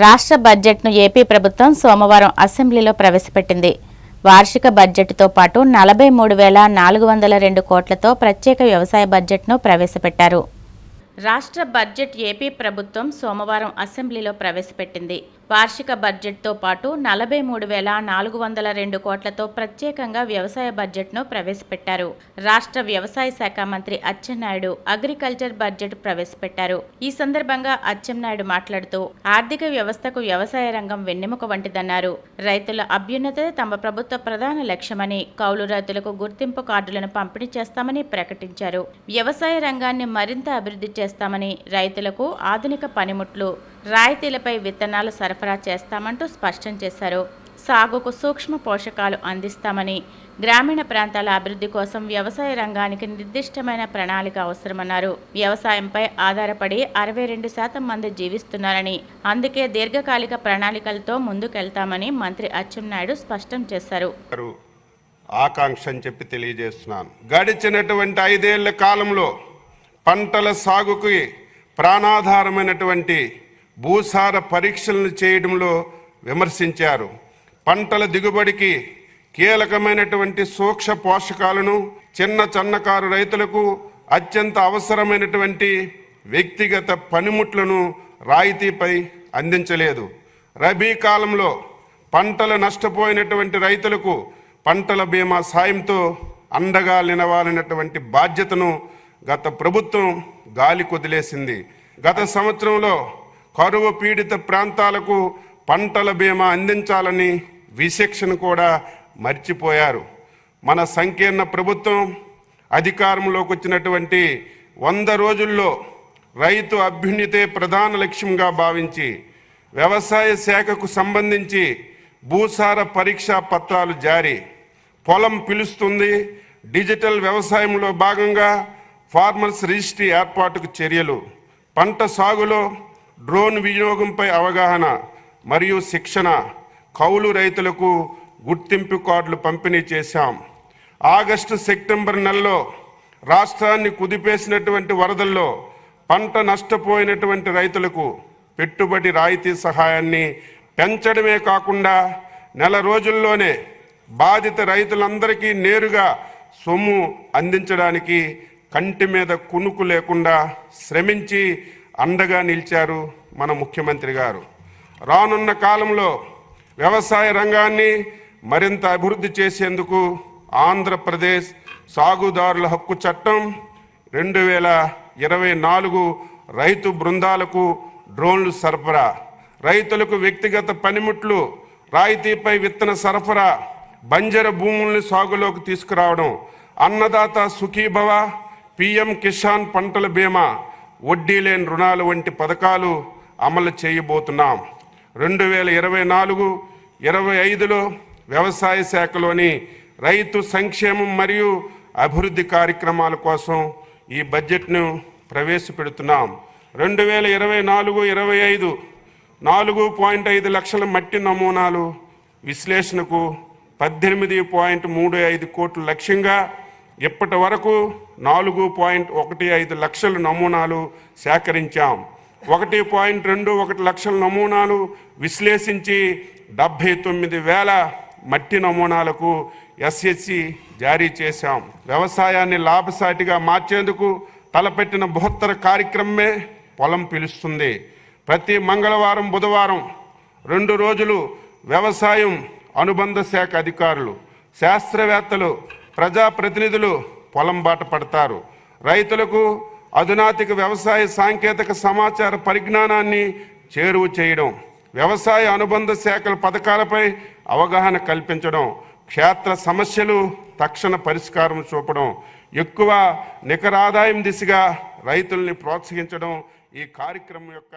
రాష్ట్ర బడ్జెట్ను ఏపీ ప్రభుత్వం సోమవారం అసెంబ్లీలో ప్రవేశపెట్టింది. వార్షిక బడ్జెట్తో పాటు నలభై మూడు వేల నాలుగు వందల రెండు కోట్లతో ప్రత్యేక వ్యవసాయ బడ్జెట్ను ప్రవేశపెట్టారు. రాష్ట్ర బడ్జెట్ ఏపీ ప్రభుత్వం సోమవారం అసెంబ్లీలో ప్రవేశపెట్టింది. వార్షిక బడ్జెట్తో పాటు నలభై మూడు వేల నాలుగు వందల రెండు కోట్లతో ప్రత్యేకంగా వ్యవసాయ బడ్జెట్ను ప్రవేశపెట్టారు. రాష్ట్ర వ్యవసాయ శాఖ మంత్రి అచ్చెన్నాయుడు అగ్రికల్చర్ బడ్జెట్ ప్రవేశపెట్టారు. ఈ సందర్భంగా అచ్చెన్నాయుడు మాట్లాడుతూ ఆర్థిక వ్యవస్థకు వ్యవసాయ రంగం వెన్నెముక వంటిదన్నారు. రైతుల అభ్యున్నతే తమ ప్రభుత్వ ప్రధాన లక్ష్యమని కౌలు రైతులకు గుర్తింపు కార్డులను పంపిణీ చేస్తామని ప్రకటించారు. వ్యవసాయ రంగాన్ని మరింత అభివృద్ధి చేస్తామని రైతులకు ఆధునిక పనిముట్లు రాయితీలపై విత్తనాలు సరఫరా చేస్తామంటూ స్పష్టం చేశారు. సాగుకు సూక్ష్మ పోషకాలు అందిస్తామని గ్రామీణ ప్రాంతాల అభివృద్ధి కోసం వ్యవసాయ రంగానికి నిర్దిష్టమైన ప్రణాళిక అవసరమన్నారు. వ్యవసాయంపై ఆధారపడి అరవై రెండు శాతం మంది జీవిస్తున్నారని అందుకే దీర్ఘకాలిక ప్రణాళికలతో ముందుకెళ్తామని మంత్రి అచ్చెన్నాయుడు స్పష్టం చేశారు. ఆకాంక్ష అని చెప్పి తెలియజేస్తున్నాను. గడిచినటువంటి ఐదేళ్ళ కాలంలో పంటల సాగుకి ప్రాణాధారమైనటువంటి భూసార పరీక్షలను చేయడంలో విమర్శించారు. పంటల దిగుబడికి కీలకమైనటువంటి సూక్ష్మ పోషకాలను చిన్న చిన్నకారు రైతులకు అత్యంత అవసరమైనటువంటి వ్యక్తిగత పనిముట్లను రాయితీపై అందించలేదు. రబీ కాలంలో పంటలు నష్టపోయినటువంటి రైతులకు పంటల బీమా సాయంతో అండగా నిలవాలన్నటువంటి బాధ్యతను గత ప్రభుత్వం గాలి కొదిలేసింది గత సంవత్సరంలో కరువు పీడిత ప్రాంతాలకు పంటల బీమా అందించాలని విశిక్షణ కూడా మర్చిపోయారు. మన సంకీర్ణ ప్రభుత్వం అధికారంలోకి వచ్చినటువంటి వంద రోజుల్లో రైతు అభ్యున్నతే ప్రధాన లక్ష్యంగా భావించి వ్యవసాయ శాఖకు సంబంధించి భూసార పరీక్షా పత్రాలు జారీ. పొలం పిలుస్తుంది డిజిటల్ వ్యవసాయంలో భాగంగా ఫార్మర్స్ రిజిస్ట్రీ ఏర్పాటుకు చర్యలు. పంట సాగులో డ్రోన్ వినియోగంపై అవగాహన మరియు శిక్షణ కౌలు రైతులకు గుర్తింపు కార్డులు పంపిణీ చేశాం. ఆగస్టు సెప్టెంబర్ నెలలో రాష్ట్రాన్ని కుదిపేసినటువంటి వరదల్లో పంట నష్టపోయినటువంటి రైతులకు పెట్టుబడి రాయితీ సహాయాన్ని పెంచడమే కాకుండా నెల రోజుల్లోనే బాధిత రైతులందరికీ నేరుగా సొమ్ము అందించడానికి కంటి మీద కునుకు లేకుండా శ్రమించి అండగా నిలిచారు మన ముఖ్యమంత్రి గారు. రానున్న కాలంలో వ్యవసాయ రంగాన్ని మరింత అభివృద్ధి చేసేందుకు ఆంధ్రప్రదేశ్ సాగుదారుల హక్కు చట్టం రెండు వేల ఇరవై నాలుగు రైతు బృందాలకు డ్రోన్లు సరఫరా రైతులకు వ్యక్తిగత పనిముట్లు రాయితీపై విత్తన సరఫరా బంజర భూముల్ని సాగులోకి తీసుకురావడం అన్నదాత సుఖీభవ పిఎం కిసాన్ పంటల బీమా వడ్డీ లేని రుణాలు వంటి పథకాలు అమలు చేయబోతున్నాం. రెండు వేల ఇరవై నాలుగు ఇరవై ఐదులో వ్యవసాయ శాఖలోని రైతు సంక్షేమం మరియు అభివృద్ధి కార్యక్రమాల కోసం ఈ బడ్జెట్ను ప్రవేశపెడుతున్నాం. రెండు వేల ఇరవై నాలుగు ఇరవై ఐదు నాలుగు పాయింట్ ఐదు లక్షల మట్టి నమూనాలు విశ్లేషణకు పద్దెనిమిది పాయింట్ మూడు ఐదు కోట్ల లక్ష్యంగా ఇప్పటి వరకు నాలుగు పాయింట్ ఒకటి ఐదు లక్షల నమూనాలు సేకరించాం? ఒకటి పాయింట్ రెండు ఒకటి లక్షల నమూనాలు విశ్లేషించి డెబ్భై తొమ్మిది వేల మట్టి నమూనాలకు ఎస్ఎస్సి జారీ చేశాం. వ్యవసాయాన్ని లాభసాటిగా మార్చేందుకు తలపెట్టిన బృహత్తర కార్యక్రమమే పొలం పిలుస్తుంది. ప్రతి మంగళవారం బుధవారం రెండు రోజులు వ్యవసాయం అనుబంధ శాఖ అధికారులు శాస్త్రవేత్తలు ప్రజాప్రతినిధులు పొలం బాట పడతారు. రైతులకు అధునాతిక వ్యవసాయ సాంకేతిక సమాచార పరిజ్ఞానాన్ని చేరువ చేయడం వ్యవసాయ అనుబంధ శాఖల పథకాలపై అవగాహన కల్పించడం క్షేత్ర సమస్యలు తక్షణ పరిష్కారం చూపడం ఎక్కువ నికర ఆదాయం దిశగా రైతుల్ని ప్రోత్సహించడం ఈ కార్యక్రమం యొక్క